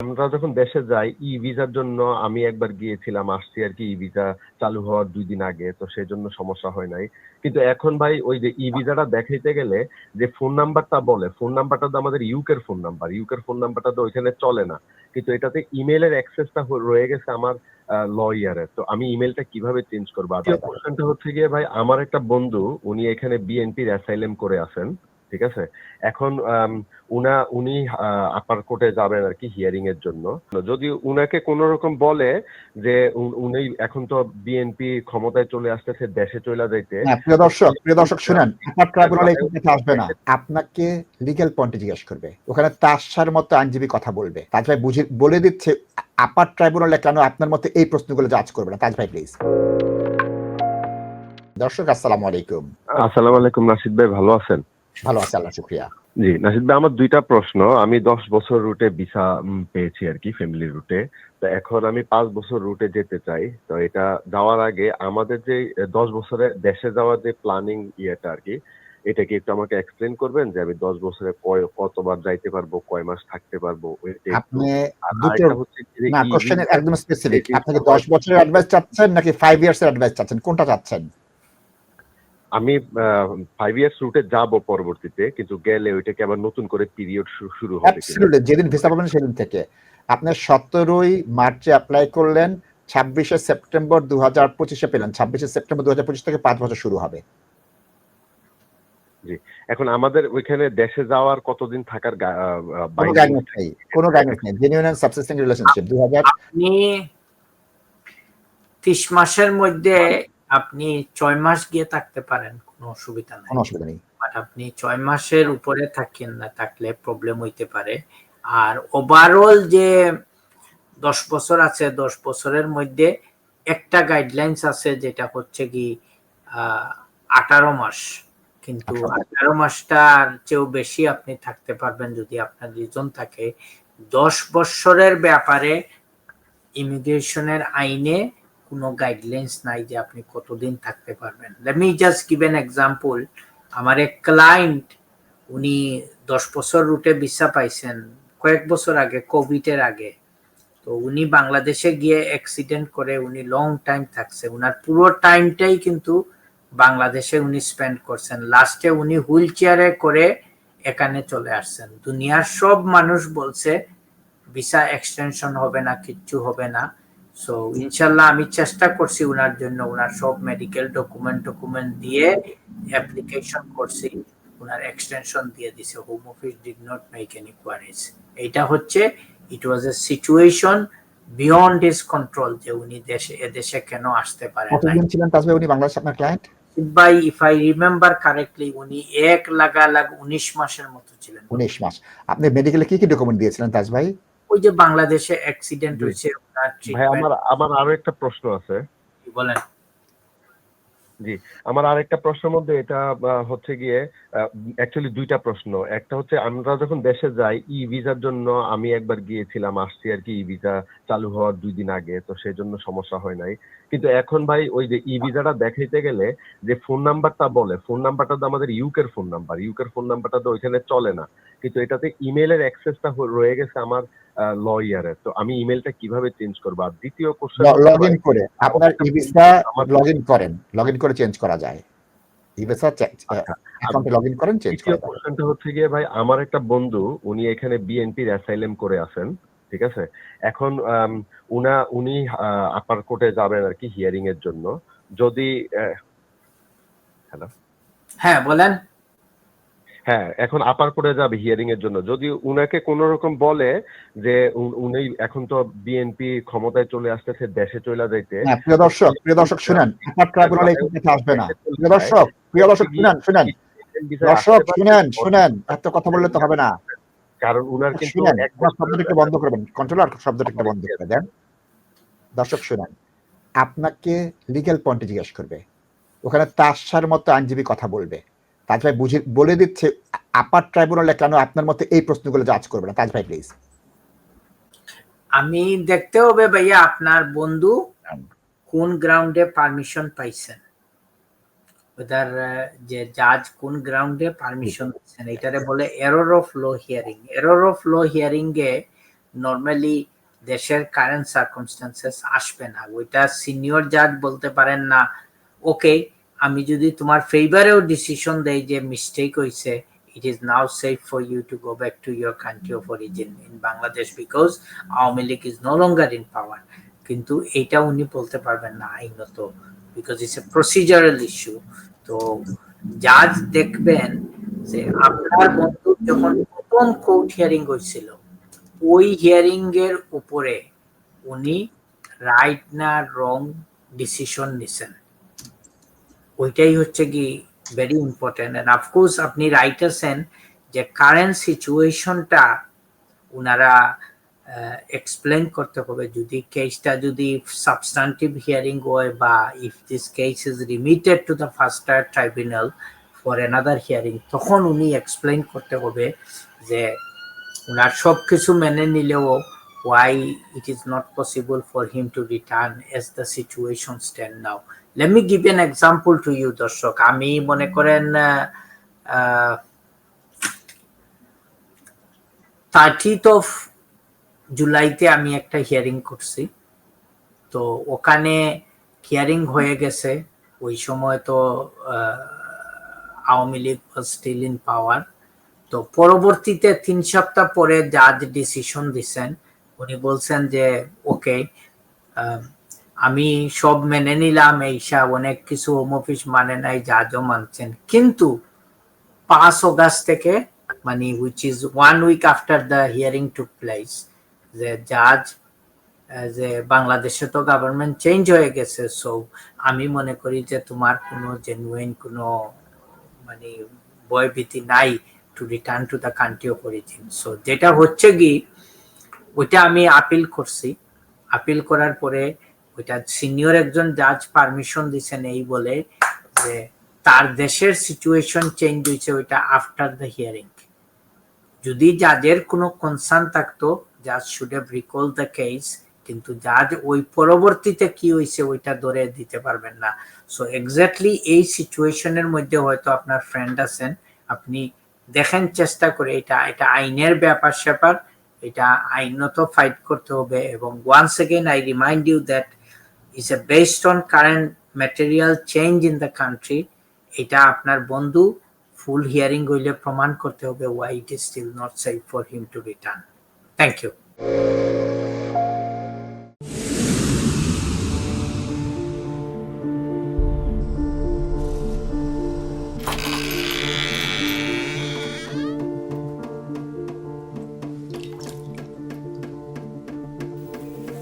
আমরা যখন দেশে যাই ই ভিসার জন্য আমি একবার গিয়েছিলাম আসছি আর কি ই ভিসা চালু হওয়ার দুই দিন আগে তো সেই জন্য সমস্যা হয় নাই। কিন্তু এখন ভাই ওই যে ই ভিসাটা দেখাইতে গেলে যে ফোন নাম্বারটা বলে ফোন নাম্বারটা তো আমাদের ইউকের ফোন নাম্বার ইউকের ফোন নাম্বারটা তো ওইখানে চলে না। কিন্তু এটাতে ইমেলের অ্যাক্সেসটা রয়ে গেছে আমার লয়ারের তো আমি ইমেলটা কীভাবে চেঞ্জ করব? আর কোশ্চেনটা হচ্ছে গিয়ে ভাই আমার একটা বন্ধু উনি এখানে বিএনপির অ্যাসাইলেম করে আছেন। ঠিক আছে? এখন উনা উনি আপার কোর্টে যাবেন আর কি হিয়ারিং এর জন্য। যদি উনাকে কোন রকম বলে যে উন- এখন তো বিএনপি ক্ষমতায় চলে আসতেছে দেশে চলে যাইতে। হ্যাঁ প্রিয় দর্শক প্রিয় দর্শক শুনেন আপনার ট্রাইব্যুনাল এই কথা আসবে না। আপনাকে লিগ্যাল পয়েন্টে জিজ্ঞেস করবে। ওখানে তাসার মতো আইনজীবী কথা বলবে। তাজ ভাই বুঝে বলে দিচ্ছে আপার ট্রাইব্যুনালে কেন আপনার মতো এই প্রশ্নগুলো জাজ করবে না? তাজ ভাই প্লিজ দর্শক আসসালামু আলাইকুম। আসসালামু আলাইকুম নাসিদ ভাই ভালো আছেন? ভালো আছে আল্লাহ শুক্রিয়া। জি নাসিদ ভাই আমার দুইটা প্রশ্ন। আমি দশ বছর রুটে ভিসা পেয়েছি আর কি ফ্যামিলি রুটে তো এখন আমি পাঁচ বছর রুটে যেতে চাই। তো এটা যাওয়ার আগে আমাদের যে দশ বছরে দেশে যাওয়ার যে প্ল্যানিং ইয়েটা আর কি এটা কি একটু আমাকে এক্সপ্লেন করবেন? যে আমি দশ বছরে কয় কতবার যাইতে পারব কয় মাস থাকতে পারব? আপনি না কোশ্চেন একদম স্পেসিফিক আপনি কি দশ বছরের অ্যাডভাইস চাচ্ছেন নাকি ফাইভ ইয়ার্স এর অ্যাডভাইস চাচ্ছেন? কোনটা চাচ্ছেন? আমি ফাইভ ইয়ার্স রুটে যাব পরবর্তীতে কিন্তু গেলে ওইটাকে আবার নতুন করে পিরিয়ড শুরু হবে যেদিন ভিসা পাবেন সেদিন থেকে। আপনি সতেরোই মার্চে অ্যাপ্লাই করলেন ছাব্বিশে সেপ্টেম্বর দু হাজার পঁচিশে পেলেন। ছাব্বিশে সেপ্টেম্বর দু হাজার পঁচিশ থেকে পাঁচ বছর শুরু হবে। জি এখন আমাদের ওইখানে দেশে যাওয়ার কতদিন থাকার কোনো গাইডেন্স নেই কোনো গাইডেন্স নেই। জেনুইন এন্ড সাবসিস্টিং রিলেশনশিপ দু হাজার আপনি ত্রিশ মাসের মধ্যে আপনি ছয় মাস গিয়ে থাকতে পারেন কোনো অসুবিধা নাই। কোনো অসুবিধা নেই। বাট আপনি ছয় মাসের উপরে থাকেন না থাকলে প্রবলেম হইতে পারে। আর ওভারঅল যে দশ বছর আছে দশ বছরের মধ্যে একটা গাইডলাইন্স আছে যেটা হচ্ছে কি আঠারো মাস। কিন্তু আঠারো মাসটার চেয়েও বেশি আপনি থাকতে পারবেন যদি আপনার রিজন থাকে। দশ বছরের ব্যাপারে ইমিগ্রেশনের আইনে কোনো গাইডলাইন্স নাই যে আপনি কতদিন থাকতে পারবেন। Let me just give an example আমার এক ক্লায়েন্ট উনি দশ বছর রুটে ভিসা পাইছেন, কয়েক বছর আগে কোভিডের আগে। তো উনি বাংলাদেশে গিয়ে অ্যাক্সিডেন্ট করে, উনি লং টাইম থাকছে। উনার পুরো টাইমটাই কিন্তু বাংলাদেশে উনি স্পেন্ড করছেন। লাস্টে উনি হুইল চেয়ারে করে এখানে চলে আসছেন। দুনিয়ার সব মানুষ বলছে ভিসা এক্সটেনশন হবে না, কিচ্ছু হবে না। সো ইনশাল্লাহ আমি চেষ্টা করছি ওনার জন্য ওনার সব মেডিকেল ডকুমেন্ট ডকুমেন্ট দিয়ে অ্যাপ্লিকেশন করছি। উনার এক্সটেনশন দিয়ে দিছে home office did not make any queries এটা হচ্ছে it was a situation beyond his control যে উনি দেশে এদেশে কেন আসতে পারেন নাই। কতদিন ছিলেন তাজভাই উনি বাংলাদেশ আপনার client by if I remember correctly উনি এক লাগালাগ উনিশ মাসের মতো ছিলেন। উনিশ মাস। আপনি মেডিকেলে কি কি ডকুমেন্ট দিয়েছিলেন তাজ ভাই ওই যে বাংলাদেশে অ্যাক্সিডেন্ট হয়েছে ভাই আমার আমার আরও একটা প্রশ্ন আছে। বলেন। জি আমার আরেকটা প্রশ্নের মধ্যে এটা হচ্ছে গিয়ে অ্যাকচুয়ালি দুইটা প্রশ্ন। একটা হচ্ছে আমরা যখন দেশে যাই ই ভিসার জন্য আমি একবার গিয়েছিলাম আসছি আর কি ই ভিসা চালু হওয়ার দুই দিন আগে তো সেই জন্য সমস্যা হয় নাই। কিন্তু এখন ভাই ওই যে ই ভিসাটা দেখাইতে গেলে যে ফোন নাম্বারটা বলে ফোন নাম্বারটা তো আমাদের ইউকের ফোন নাম্বার ইউকের ফোন নাম্বারটা তো ওইখানে চলে না। কিন্তু এটাতে ইমেলের অ্যাক্সেসটা রয়ে গেছে আমার লয়ারের তো আমি ইমেলটা কীভাবে চেঞ্জ করব? আর দ্বিতীয় কোশ্চেন লগ ইন করে। আপনার ই ভিসা আমার- করেন। লগ ইন করে চেঞ্জ করা যায়। ই ভিসা অ্যাকাউন্টে লগ ইন করেন চেঞ্জ করা যায়। কোশ্চেনটা হচ্ছে গিয়ে ভাই আমার একটা বন্ধু উনি এখানে বিএনপির অ্যাসাইলেম করে আছেন ঠিক আছে? এখন উনা উনি আপার কোর্টে যাবেন আর কি হিয়ারিং এর জন্য। যদি হ্যালো? হ্যাঁ বলেন। হ্যাঁ এখন আপার করে যাবে হিয়ারিং এর জন্য যদি উনাকে কোন রকম বলে যে উনি এখন তো বিএনপি ক্ষমতায় চলে আসতেছে দেশে চলে যাইতে হ্যাঁ প্রিয় দর্শক প্রিয় দর্শক শুনেন আপনার ট্রাইব্যুনাল এই কথা আসবে না প্রিয় দর্শক প্রিয় দর্শক শুনেন শুনেন দর্শক শুনেন শুনেন এত কথা বললে তো হবে না কারণ উনার কিন্তু শুনেন এক আপনার শব্দটা একটু বন্ধ করবেন কন্ট্রোলার শব্দটা একটু বন্ধ করে দেন দর্শক শুনেন আপনাকে লিগ্যাল পয়েন্টে জিজ্ঞেস করবে ওখানে তাসার মতো আইনজীবী কথা বলবে তাজ ভাই বুঝে বলে দিচ্ছে আপার ট্রাইব্যুনালে কেন আপনার মতে এই প্রশ্নগুলো জাজ করবে না? তাজ ভাই প্লিজ আমি দেখতে হবে ভাইয়া আপনার বন্ধু কোন গ্রাউন্ডে পারমিশন পাইছেন? ওদার যে জাজ কোন গ্রাউন্ডে পারমিশন দিচ্ছেন এটারে বলে error of law hearing error of law hearing A normally দেশের কারেন্ট সার্কামস্টান্সেস আসবে না। ওইটা সিনিয়র জাজ বলতে পারেন না। ওকে আমি যদি তোমার ফেভারেও ডিসিশন দেই যে মিস্টেক হয়েছে it is now safe for you to go back to your country of origin in Bangladesh because Awami League is no longer in power. কিন্তু এটা উনি বলতে পারবেন না আইনত because it's a procedural issue তো জাজ দেখবেন যে আপনার বন্ধু যখন প্রথম কোর্ট হিয়ারিং হয়েছিল ওই হিয়ারিং এর উপরে উনি রাইট না রং ডিসিশন নিছেন। ওইটাই হচ্ছে কি very important and of course আপনি রাইট আছেন যে কারেন্ট সিচুয়েশনটা ওনারা এক্সপ্লেন করতে হবে যদি কেসটা যদি সাবস্টান্টিভ হিয়ারিং হয় বা if this case is remitted to the first tier tribunal for another hearing তখন উনি এক্সপ্লেন করতে হবে যে ওনার সব কিছু মেনে নিলেও why it is not possible for him to return as the situation stand now. Let me give an example to you, দর্শক। আমি মনে করেন থার্টিথ অফ জুলাইতে আমি একটা হিয়ারিং করছি। তো ওখানে হিয়ারিং হয়ে গেছে। ওই সময় তো Awami League still in power তো পরবর্তীতে তিন সপ্তাহ পরে জাজ ডিসিশন দিছেন। উনি বলছেন যে ওকে আমি সব মেনে নিলাম এইসা অনেক কিছু হোম অফিস মানে নাই জাজও মানছেন। কিন্তু পাঁচ অগাস্ট থেকে মানে which is one week after the hearing took place যে জাজ যে বাংলাদেশে তো গভর্নমেন্ট চেঞ্জ হয়ে গেছে সো আমি মনে করি যে তোমার কোনো জেনুইন কোনো মানে ভয়ভীতি নাই to return to the country of origin so যেটা হচ্ছে কি, ওইটা আমি আপিল করছি। আপিল করার পরে ওইটা সিনিয়র একজন জাজ পারমিশন দিছেন এই বলে যে তার দেশের সিচুয়েশন চেঞ্জ হয়েছে ওইটা আফটার দ্য হিয়ারিং যদি জাজের কোনো কনসার্ন থাকতো জাজ should have recall the case কিন্তু জাজ ওই পরবর্তীতে কি হয়েছে ওইটা ধরে দিতে পারবেন না। সো এক্স্যাক্টলি এই সিচুয়েশনের মধ্যে হয়তো আপনার ফ্রেন্ড আছেন, আপনি দেখেন চেষ্টা করে, এটা এটা আইনের ব্যাপার স্যাপার এটা আইনত ফাইট করতে হবে এবং once again I remind you that is a based on current material change in the country এটা আপনার বন্ধু ফুল হিয়ারিং হইলে প্রমাণ করতে হবে why it is still not safe for him to return thank you